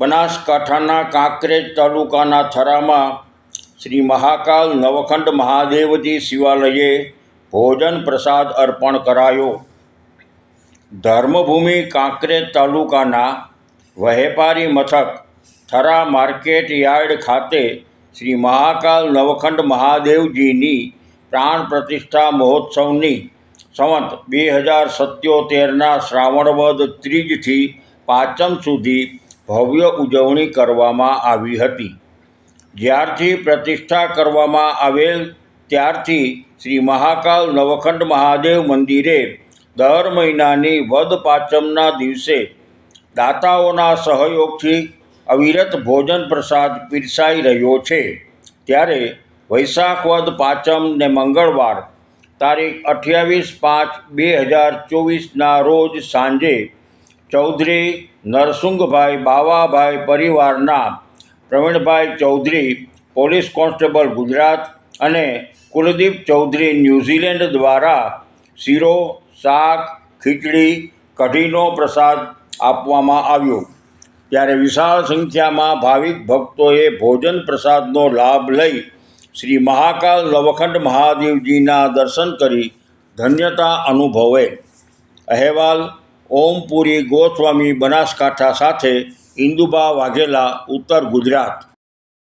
બનાસકાંઠાના કાંકરેજ તાલુકાના થરામાં શ્રી મહાકાલ નવખંડ મહાદેવજી શિવાલયે ભોજન પ્રસાદ અર્પણ કરાયો. ધર્મભૂમિ કાંકરેજ તાલુકાના વહેપારી મથક થરા માર્કેટ યાર્ડ ખાતે શ્રી મહાકાલ નવખંડ મહાદેવજીની પ્રાણ પ્રતિષ્ઠા મહોત્સવની સંવત બે હજાર સત્યોતેરના શ્રાવણ વદ ત્રીજથી પાંચમ સુધી ભવ્ય ઉજવણી કરવામાં આવી હતી. જ્યારથી પ્રતિષ્ઠા કરવામાં આવેલ, ત્યારથી શ્રી મહાકાલ નવખંડ મહાદેવ મંદિરે દર મહિનાની વદ પાંચમના દિવસે દાતાઓના સહયોગથી અવિરત ભોજન પ્રસાદ પીરસાઈ રહ્યો છે. ત્યારે વૈશાખ વદ પાંચમ ને મંગળવાર તારીખ અઠ્યાવીસ પાંચ બે હજાર ચોવીસના રોજ સાંજે ચૌધરી નરસુંગભાઈ બાવાભાઈ પરિવારના પ્રવીણભાઈ ચૌધરી, પોલીસ કોન્સ્ટેબલ ગુજરાત અને કુલદીપ ચૌધરી ન્યૂઝીલેન્ડ દ્વારા શીરો, શાક, ખીચડી, કઢીનો પ્રસાદ આપવામાં આવ્યો. ત્યારે વિશાળ સંખ્યામાં ભાવિક ભક્તોએ ભોજન પ્રસાદનો લાભ લઈ શ્રી મહાકાલ નવખંડ મહાદેવજીના દર્શન કરી ધન્યતા અનુભવે. અહેવાલ ઓમપુરી ગોસ્વામી બનાસકાંઠા સાથે ઇન્દુબા વાઘેલા ઉત્તર ગુજરાત.